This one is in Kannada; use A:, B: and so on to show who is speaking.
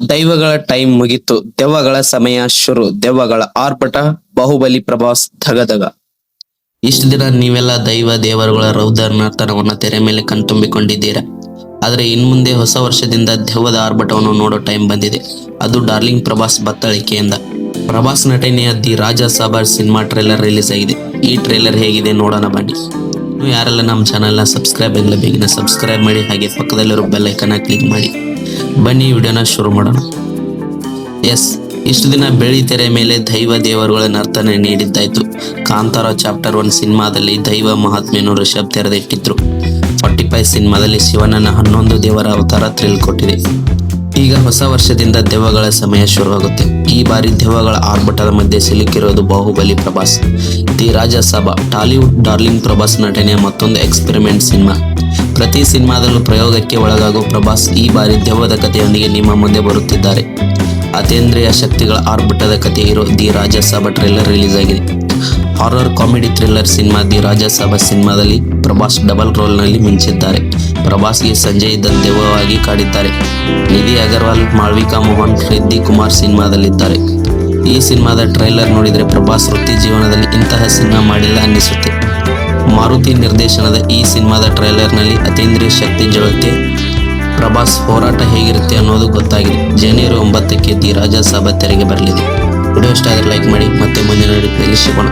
A: ದೈವಗಳ ಟೈಮ್ ಮುಗಿತು, ದೆವ್ವಗಳ ಸಮಯ ಶುರು, ದೆವ್ವಗಳ ಆರ್ಭಟ, ಬಾಹುಬಲಿ ಪ್ರಭಾಸ್ ಧಗಧಗ. ಇಷ್ಟು ದಿನ ನೀವೆಲ್ಲ ದೈವ ದೇವರುಗಳ ರೌದರ್ನತನವನ್ನ ತೆರೆ ಮೇಲೆ ಕಣ್ತುಂಬಿಕೊಂಡಿದ್ದೀರಾ? ಆದ್ರೆ ಇನ್ಮುಂದೆ ಹೊಸ ವರ್ಷದಿಂದ ದೆವ್ವದ ಆರ್ಭಟವನ್ನು ನೋಡೋ ಟೈಮ್ ಬಂದಿದೆ. ಅದು ಡಾರ್ಲಿಂಗ್ ಪ್ರಭಾಸ್ ಬತ್ತಳಿಕೆಯಿಂದ. ಪ್ರಭಾಸ್ ನಟನೆಯ the Raja Saab cinema trailer release ಆಗಿದೆ. ಈ ಟ್ರೇಲರ್ ಹೇಗಿದೆ ನೋಡೋಣ ಬನ್ನಿ. ನೀವು ಯಾರೆಲ್ಲ ನಮ್ಮ ಚಾನಲ್ನ ಸಬ್ಸ್ಕ್ರೈಬ್ ಆಗಿಲ್ಲ ಬೇಗನೆ ಸಬ್ಸ್ಕ್ರೈಬ್ ಮಾಡಿ, ಹಾಗೆ ಪಕ್ಕದಲ್ಲಿರೋ ಬೆಲ್ ಐಕನ್ನ ಕ್ಲಿಕ್ ಮಾಡಿ. ಬನ್ನಿ ವಿಡಿಯೋನ ಶುರು ಮಾಡೋಣ. ಎಸ್, ಇಷ್ಟು ದಿನ ಬೆಳ್ಳಿ ತೆರೆ ಮೇಲೆ ದೈವ ದೇವರುಗಳ ನರ್ತನೆ ನೀಡಿದ್ದಾಯ್ತು. ಕಾಂತಾರ ಚಾಪ್ಟರ್ ಒನ್ ಸಿನಿಮಾದಲ್ಲಿ ದೈವ ಮಹಾತ್ಮೆಯನ್ನು ರಿಷಬ್ ತೆರೆದಿಟ್ಟಿದ್ರು ಫಾರ್ಟಿ ಫೈವ್ ಸಿನಿಮಾದಲ್ಲಿ ಶಿವನನ್ನ ಹನ್ನೊಂದು ದೇವರ ಅವತಾರ ಥ್ರಿಲ್ ಕೊಟ್ಟಿದೆ. ಈಗ ಹೊಸ ವರ್ಷದಿಂದ ದೆವ್ವಗಳ ಸಮಯ ಶುರುವಾಗುತ್ತೆ. ಈ ಬಾರಿ ದೆವ್ವಗಳ ಆರ್ಭಟದ ಮಧ್ಯೆ ಸಿಲುಕಿರೋದು Baahubali Prabhas. The Raja Saab Tollywood darling Prabhas ನಟನೆಯ ಮತ್ತೊಂದು ಎಕ್ಸ್ಪೆರಿಮೆಂಟ್ ಸಿನಿಮಾ. ಪ್ರತಿ ಸಿನಿಮಾದಲ್ಲೂ ಪ್ರಯೋಗಕ್ಕೆ ಒಳಗಾಗುವ ಪ್ರಭಾಸ್ ಈ ಬಾರಿ ದೆವ್ವದ ಕಥೆಯೊಂದಿಗೆ ನಿಮ್ಮ ಮುಂದೆ ಬರುತ್ತಿದ್ದಾರೆ. ಅತೇಂದ್ರಿಯ ಶಕ್ತಿಗಳ ಆರ್ಭಟದ ಕಥೆ ಇರೋ ದಿ ರಾಜಸಭಾ ಟ್ರೇಲರ್ ರಿಲೀಸ್ ಆಗಿದೆ horror comedy thriller cinema the Rajya Sabha ಸಿನಿಮಾದಲ್ಲಿ ಪ್ರಭಾಸ್ ಡಬಲ್ ರೋಲ್ನಲ್ಲಿ ಮಿಂಚಿದ್ದಾರೆ. ಪ್ರಭಾಸ್ಗೆ ಸಂಜಯ್ ದತ್ ದೆವ್ವವಾಗಿ ಕಾಡಿದ್ದಾರೆ. ನಿಧಿ ಅಗರ್ವಾಲ್, ಮಾಳ್ವಿಕಾ ಮೋಹನ್, ರಿದ್ದಿ ಕುಮಾರ್ ಸಿನಿಮಾದಲ್ಲಿದ್ದಾರೆ. ಈ ಸಿನಿಮಾದ ಟ್ರೈಲರ್ ನೋಡಿದರೆ ಪ್ರಭಾಸ್ ವೃತ್ತಿ ಜೀವನದಲ್ಲಿ ಇಂತಹ ಸಿನಿಮಾ ಮಾಡಿಲ್ಲ ಅನ್ನಿಸುತ್ತೆ. ಮಾರುತಿ ನಿರ್ದೇಶನದ ಈ ಸಿನಿಮಾದ ಟ್ರೈಲರ್ನಲ್ಲಿ ಅತೀಂದ್ರಿಯ ಶಕ್ತಿ ಜೊತೆ ಪ್ರಭಾಸ್ ಹೋರಾಟ ಹೇಗಿರುತ್ತೆ ಅನ್ನೋದು ಗೊತ್ತಾಗಿದೆ. ಜನವರಿ ಒಂಬತ್ತಕ್ಕೆ ದಿ ರಾಜ ಸಭಾ ತೆರೆಗೆ ಬರಲಿದೆ. ವಿಡಿಯೋ ಇಷ್ಟ ಆದರೆ ಲೈಕ್ ಮಾಡಿ ಮತ್ತೆ ಮುಂದಿನ ಸಿಗೋಣ